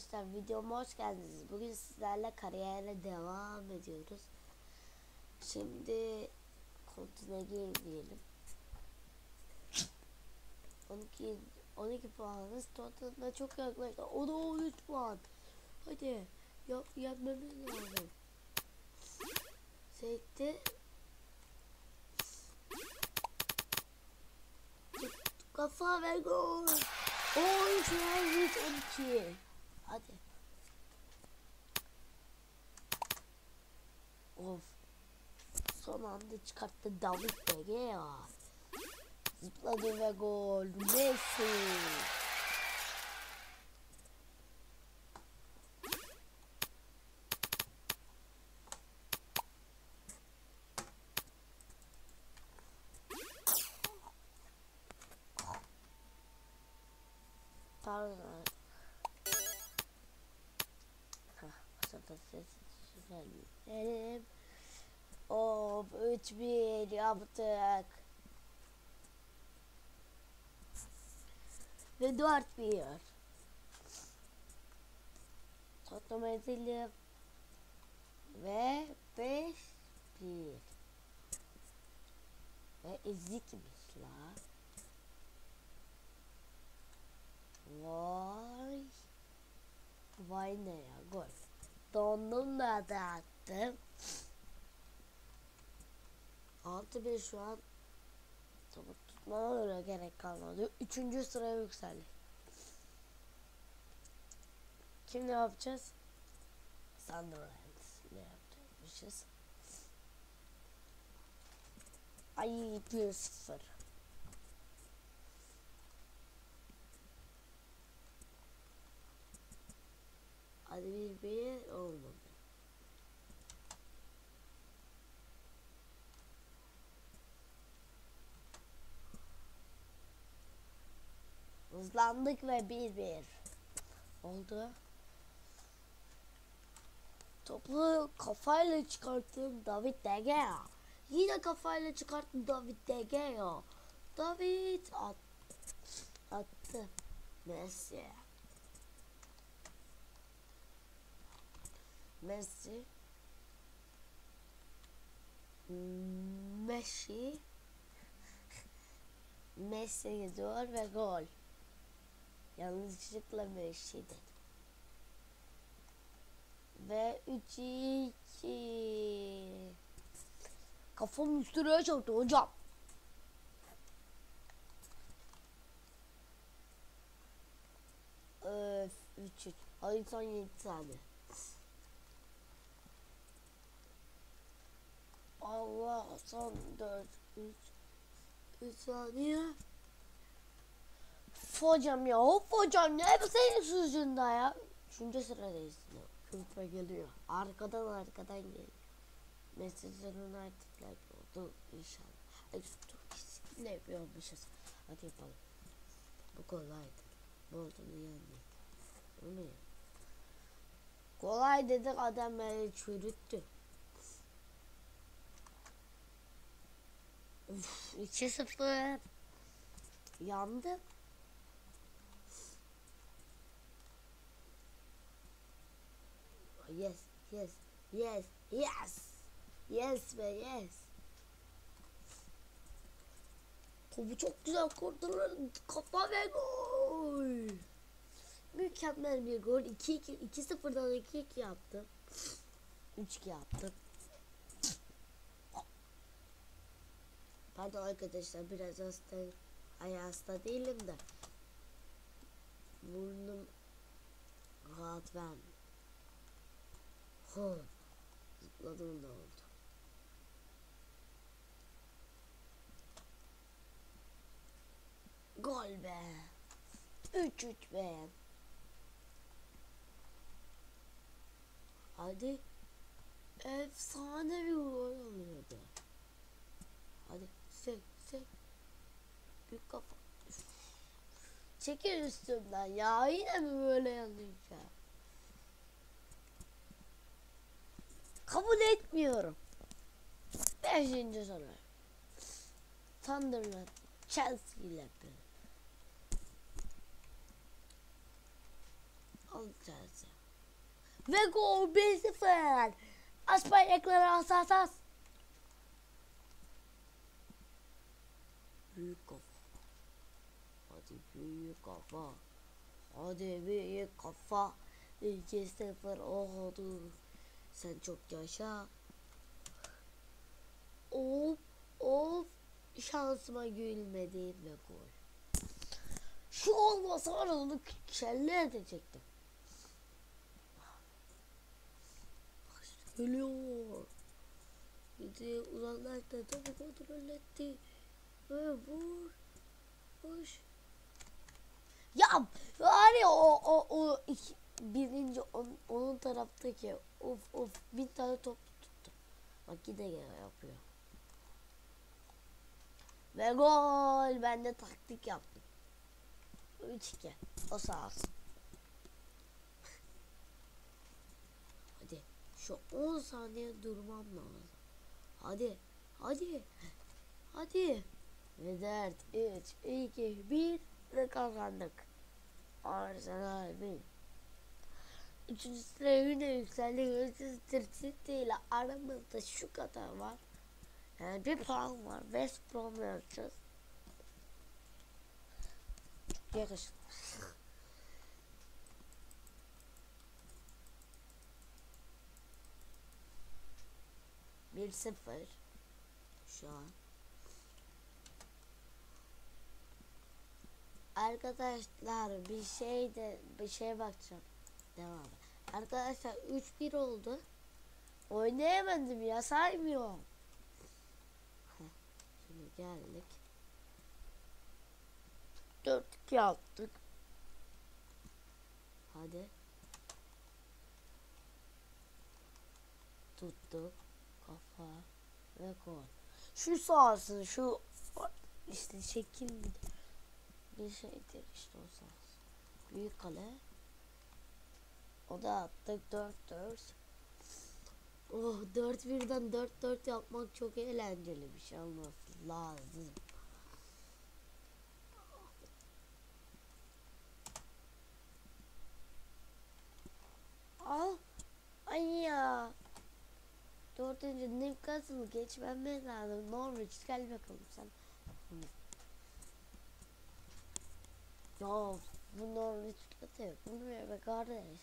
arkadaşlar videoma hoş geldiniz. Bugün sizlerle kariyere devam ediyoruz. Şimdi kontine gir diyelim. 12 12 puanız totalına çok yaklaştı. O da 13 puan. Hadi yap yapmamız lazım. Sekti. Kafa ve gol. 13 13 12. Hadi. Of. Son anda çıkarttı David De Gea. Zıpladı ve gol. Messi. Pardon. Hah, sırada ses düzenleyelim. Of 3-1 yaptık. Ve 4-1. Tottenham edelim. Ve 5-1. Ve ezikmiş la. Vay. Vay ne ya gol. Dondum da da attım. 6-1 şu an topu tutmama gerek kalmadı. Üçüncü sıraya yükseldi. Kim ne yapacağız? Sunderland ne yapacakmışız? Ay 1-0. Hadi bir olmadı. Hızlandık ve bir bir oldu. Topu kafayla çıkarttım David De Gea. Yine kafayla çıkarttım David De Gea. David at, attı. Messi. Messi Messi Messi gidiyor ve gol. Yanlışlıkla Messi dedim. Ve 3-2 Kafam üstüne çarptı hocam. Öf 3-3 Hadi son 7 tane. Allah son 4 3 3 saniye. Hocam ya of hocam ne bu senin suçunda ya. Üçüncü sıradayız. Kürpe geliyor. Arkadan arkadan geliyor. Manchester United'la oldu inşallah. Dur ne yapıyormuşuz. Hadi yapalım. Bu kolaydı. Bolton'u yendik. Bu ne? Kolay dedik adam beni çürüttü. 2-0. Yandı. Yes, yes, yes, yes. Yes be yes. Topu çok güzel kurtarır. Kafa ve gol. Mükemmel bir gol. 2-2 2-0'dan 2-2 yaptım. 3-2 yaptım. Pardon arkadaşlar biraz hasta ay hasta değilim de burnum rahat vermiyor. Ho zıpladım da oldu. Gol be. 3-3 be. Hadi. Efsane bir gol oluyordu. Hadi sek sek. Büyük kafa. Çekil üstümden ya. Yine mi böyle yanlış ya? Kabul etmiyorum. Beşinci soru. Sunderland Chelsea ile yapıyor. alacağız ya. Ve gol 1-0. Aç bayrakları as as Büyük kafa. Hadi büyük kafa. Hadi büyük kafa. 2-0 oldu. Sen çok yaşa. Of of şansıma gülmedi ve gol. Şu olmasa onu kelle edecektim. Geliyor. Gidiyor uzaklaştı tabi kontrol etti. Vur. Koş. Ya var ya o o o iki, birinci on, onun taraftaki of of bin tane top tuttu. Bak yine yapıyor. Ve gol. Ben de taktik yaptım. 3-2. O sağ olsun. Hadi. Şu 10 saniye durmam lazım. Hadi. Hadi. Hadi. Ve 4, 3, 2, 1 ve kazandık. Arsenal 1. Üçüncü sıraya yine yükseldik. Manchester City ile aramızda şu kadar var. Yani bir puan var. West Brom'la yapacağız. Çok yakışıklı. Bir sıfır. Şu an. Arkadaşlar bir şey de bir şey bakacağım. Devam. Arkadaşlar 3-1 oldu. Oynayamadım ya saymıyor. Heh, Şimdi geldik. 4-2 yaptık. Hadi. Tuttuk. Kafa ve gol. Şu sağsın şu işte şekil mi? Bir şeydir işte o sağsın. Büyük kale. O da attık 4-4. Oh 4 birden 4-4 yapmak çok eğlenceli bir şey olması lazım. Al. Ay ya. Dördüncü Newcastle geçmem lazım. Norwich gel bakalım sen. Ya bu Norwich'le de yok. Bunu be kardeş.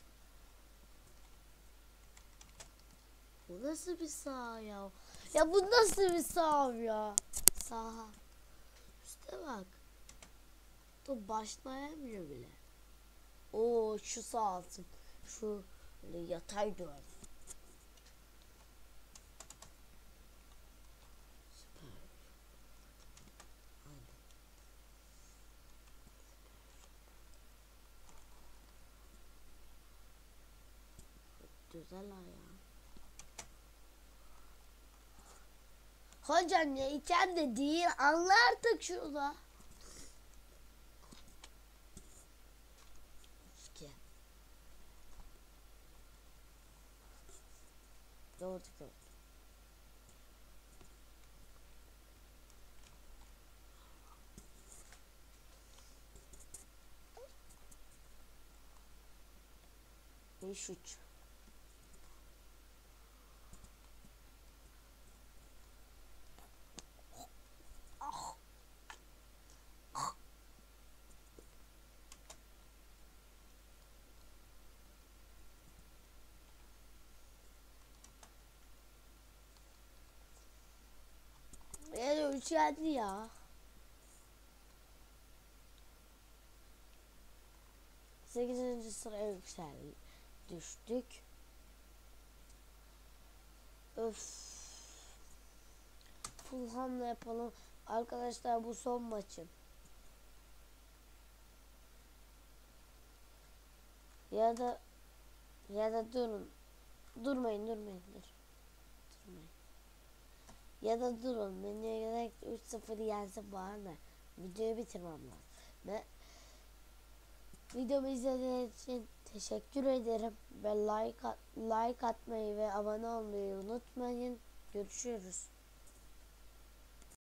Bu nasıl bir saha ya? Ya bu nasıl bir saha ya? Saha. Üste bak. Top başlayamıyor bile. Oo şu sağ altın. Şu böyle yatay duvar. Güzel ayağı. Hocam ya içeride değil anla artık şurada. Doğru doğru. Beş üç. Geldi ya. Sekizinci sıraya yükseldi. Düştük. Öf. Fulham'la yapalım. Arkadaşlar bu son maçım. Ya da ya da durun. Durmayın durmayın dur. Ya da durun. Menüye gerek 3-0 yensin bana da. Videoyu bitirmem lazım. Ve videomu izlediğiniz için teşekkür ederim. Ve like, at- like atmayı ve abone olmayı unutmayın. Görüşürüz.